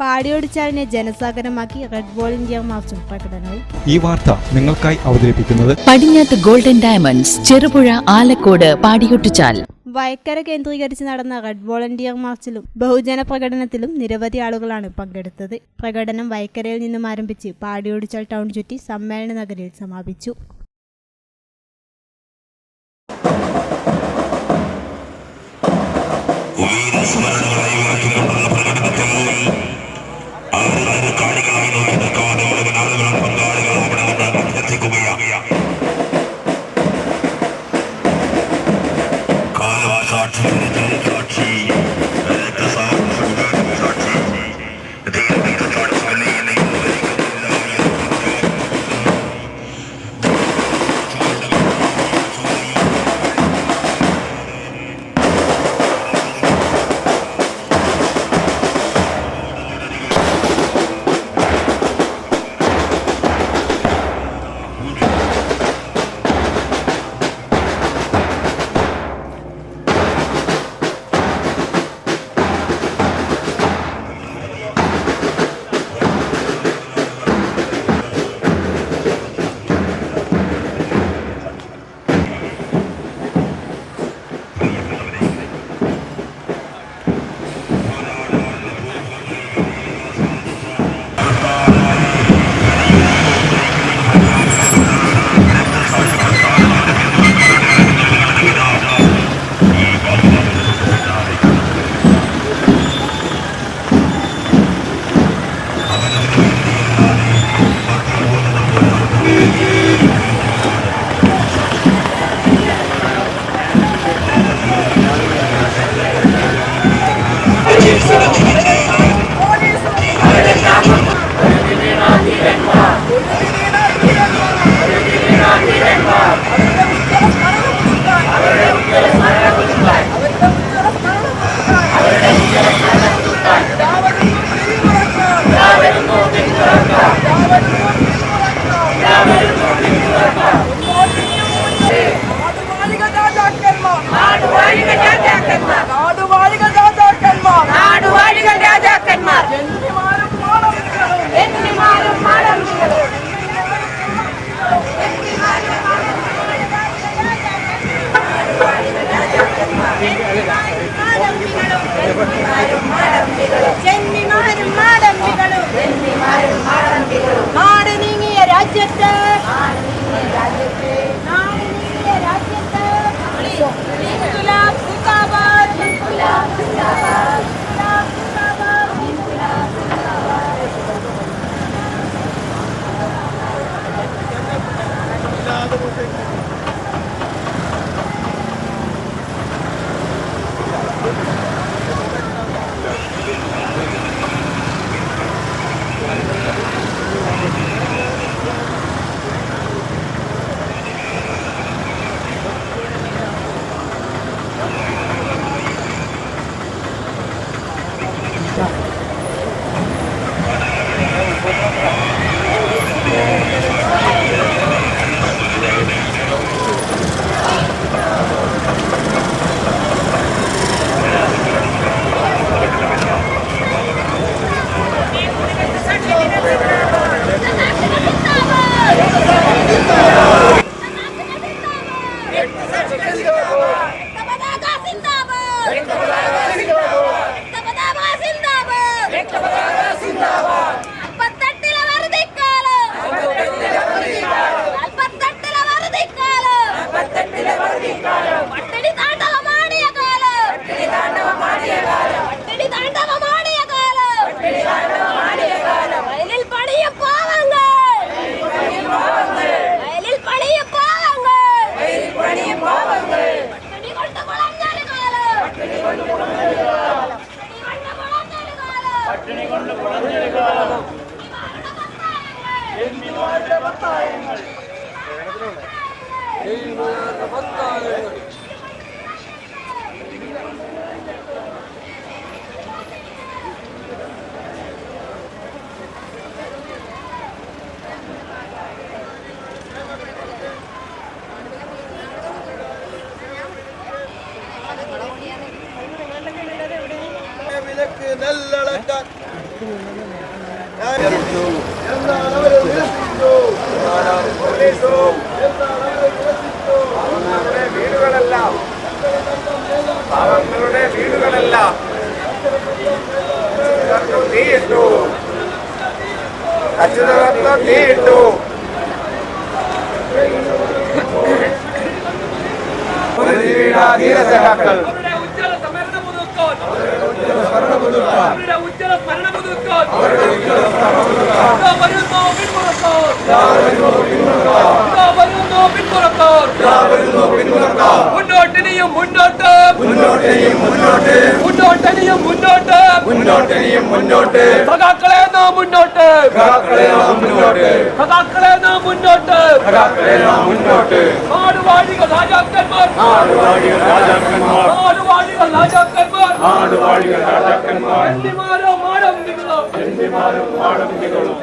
പാടിയോടിച്ചാലിനെ ജനസാഗരമാക്കി red volunteer മാർച്ചും പ്രകടനവും ഈ വാർത്ത നിങ്ങൾക്കായി അവതരിപ്പിക്കുന്നത് പടിഞ്ഞാത്ത് ഗോൾഡൻ ഡയമണ്ട്സ് ചെറുപുഴ ആലക്കോട് പാടിയൊട്ടിച്ചാൽ. വയക്കര കേന്ദ്രീകരിച്ച് നടന്ന റെഡ് വോളണ്ടിയർ മാർച്ചിലും ബഹുജന പ്രകടനത്തിലും നിരവധി ആളുകളാണ് പങ്കെടുത്തത്. പ്രകടനം വയക്കരയിൽ നിന്നും ആരംഭിച്ച് പാടിയോടിച്ചാൽ ടൗൺ ചുറ്റി സമ്മേളന നഗരിയിൽ സമാപിച്ചു. വീരസ്മരണകളായി മാറ്റിക്കൊണ്ടുള്ള പ്രകടനത്തിൽ ആളുകൾ കാണികളായി നോക്കി പട്ടിണി കൊണ്ട് കുറഞ്ഞെടുക്കാനും പത്തായങ്ങൾ പത്തായങ്ങൾ അവരുടെ വീടുകളെല്ലാം പാവങ്ങളുടെ വീടുകളെല്ലാം തീയിട്ടു അച്യുതകർത്ത തീയിട്ടു ധീരസഹാക്കൾ സ്മരണ പുതുക്കാൻ അവരുടെ ഉജ്ജ്വല സ്മരണ പുതുക്കാൻ വരുന്നു പിന്മുറക്കാർ മുന്നോട്ടിനിയും മുന്നോട്ട് മുന്നോട്ടിനിയും മുന്നോട്ട് മുന്നോട്ടിനിയും മുന്നോട്ട് സഖാക്കളെ നാം മുന്നോട്ട് സഖാക്കളെ നാം മുന്നോട്ട് സഖാക്കളെ നാം മുന്നോട്ട് സഖാക്കളെ നാം മുന്നോട്ട് നാടുവാഴിക രാജാക്കന്മാർ നാടുവാഴികൾ രാജാക്കന്മാർ നാടുവാഴിക രാജാക്കന്മാർ നാടുവാഴികൾ രാജാക്കന്മാർ എന്തിമാരോ മാടമ്പികളോ എന്തിമാരും മാടമ്പികളും എന്തിമാരോ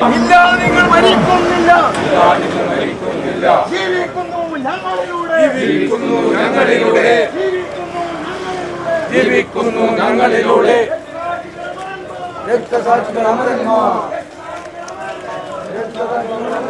ഇല്ല നിങ്ങൾ മരിക്കുന്നില്ല. ജീവിക്കുന്നു ഞങ്ങളിലൂടെ. ജീവിക്കുന്നു ഞങ്ങളിലൂടെ. ജീവിക്കുന്നു ഞങ്ങളിലൂടെ. രക്തസാക്ഷികൾ അമരന്മാർ. പോരാട്ടത്തിൽ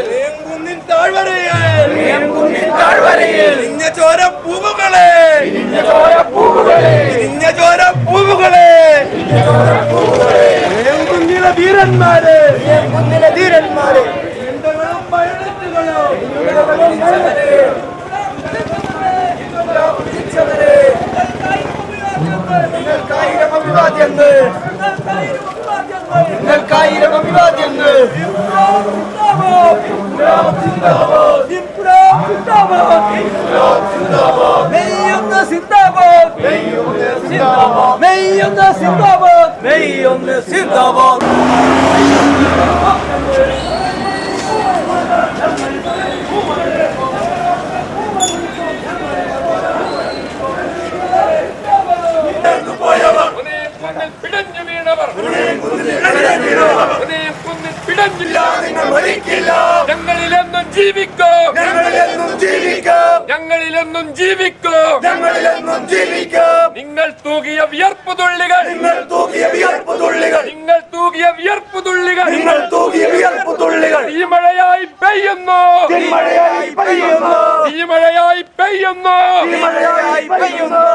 ചോര പൂവുകളെ ഇരിഞ്ഞ ചോര പൂവുകളെ കുന്നില വീരന്മാരെ കുന്നില പൈലറ്റുകളും നിങ്ങൾക്കായിരം അഭിവാദ്യങ്ങൾ നിങ്ങൾക്കായിരം അഭിവാദ്യങ്ങൾ നെയ്യുന്ന സിന്ദാബാദ്. നെയ്യുന്ന സിന്ദാബാദ്. നെയ്യുന്ന സിന്ദാബാദ്. പിടഞ്ഞു വീണവർ പിടഞ്ഞില്ല നിങ്ങൾ മരിക്കില്ല ഞങ്ങളിലെന്നും ജീവിക്കോ ഞങ്ങളിലെന്നും ജീവിക്കാം ഞങ്ങളിലെന്നും ജീവിക്കും. ഞങ്ങളിലെന്നും ജീവിക്കാം. നിങ്ങൾ തൂകിയ വിയർപ്പ് തുള്ളികൾ. നിങ്ങൾ തൂകിയ വിയർപ്പ് തുള്ളികൾ. നിങ്ങൾ തൂകിയ വിയർപ്പ് തുള്ളികൾ. നിങ്ങൾ തൂകിയ വിയർപ്പ് തുള്ളികൾ. ഈ മഴയായി പെയ്യുന്നു. മഴയായി പെയ്യുന്നു. ഈ മഴയായി പെയ്യുന്നു. മഴയായി പെയ്യുന്നു.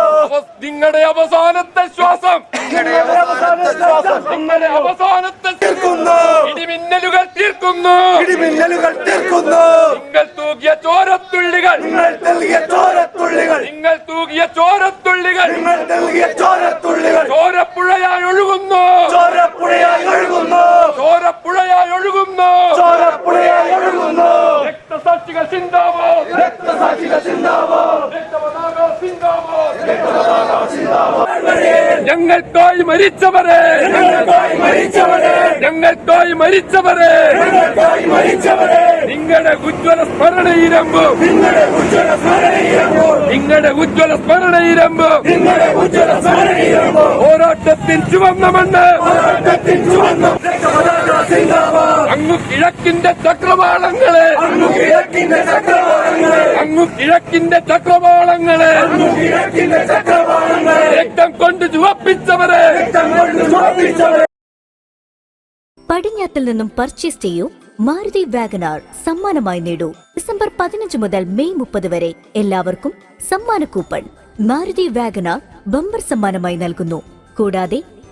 നിങ്ങളുടെ അവസാനത്തെ ശ്വാസം. നിങ്ങളുടെ അവസാനത്തെ തീർക്കുന്നു. ഇടിമിന്നലുകൾ തീർക്കുന്നു. ഇടിമിന്നലുകൾ തീർക്കുന്നു. നിങ്ങൾ തൂകിയ ചോരത്തുള്ളികൾ. നിങ്ങൾ നൽകിയ ചോരത്തുള്ളികൾ ചോരത്തുള്ളികൾ നിങ്ങൾ നൽകിയ ചോരത്തുള്ളികൾ ചോരപ്പുഴയായി ഒഴുകുന്നു ചോരപ്പുഴയായി ഒഴുകുന്നു ചോരപ്പുഴയായി ഒഴുകുന്നു ചോരപ്പുഴയായി ഒഴുകുന്നു രക്തസാക്ഷികൾ സിന്ദാബാദ് രക്തസാക്ഷികൾ സിന്ദാബാദ് രക്തപതാക സിന്ദാബാദ് ഞങ്ങൾക്കായി മരിച്ചവരെ. ഞങ്ങൾക്കായി മരിച്ചവരെ. ഞങ്ങൾക്കായി മരിച്ചവരെ. ഞങ്ങൾക്കായി മരിച്ചവരെ. നിങ്ങളുടെ ഉജ്ജ്വല സ്മരണയിരമ്പും നിങ്ങളുടെ ഉജ്ജ്വല സ്മരണീയമോ നിങ്ങളുടെ ഉജ്ജ്വല സ്മരണയിരമ്പും നിങ്ങളുടെ ഉജ്ജ്വല സ്മരണീയമോ പോരാട്ടത്തിൻ ചുവന്ന മണ്ണ്. പോരാട്ടത്തിൻ ചുവന്ന അങ്ങു കിഴക്കിന്റെ ചക്രവാളങ്ങളെ. അങ്ങു കിഴക്കിന്റെ ചക്രവാളങ്ങളെ. അങ്ങു കിഴക്കിന്റെ ചക്രവാളങ്ങളെ. അങ്ങു കിഴക്കിന്റെ ചക്രവാളങ്ങളെ. രക്തം കൊണ്ട് ചുവപ്പിച്ചവരെ. രക്തം കൊണ്ട് ചുവപ്പിച്ചവരെ. പടിഞ്ഞാത്തിൽ നിന്നും പർച്ചേസ് ചെയ്യൂ. മാരുതി വാഗനാർ സമ്മാനമായി നേടൂ. ഡിസംബർ പതിനഞ്ച് മുതൽ മെയ് മുപ്പത് വരെ എല്ലാവർക്കും സമ്മാന കൂപ്പൺ. മാരുതി വാഗനാർ ബമ്പർ സമ്മാനമായി നൽകുന്നു. കൂടാതെ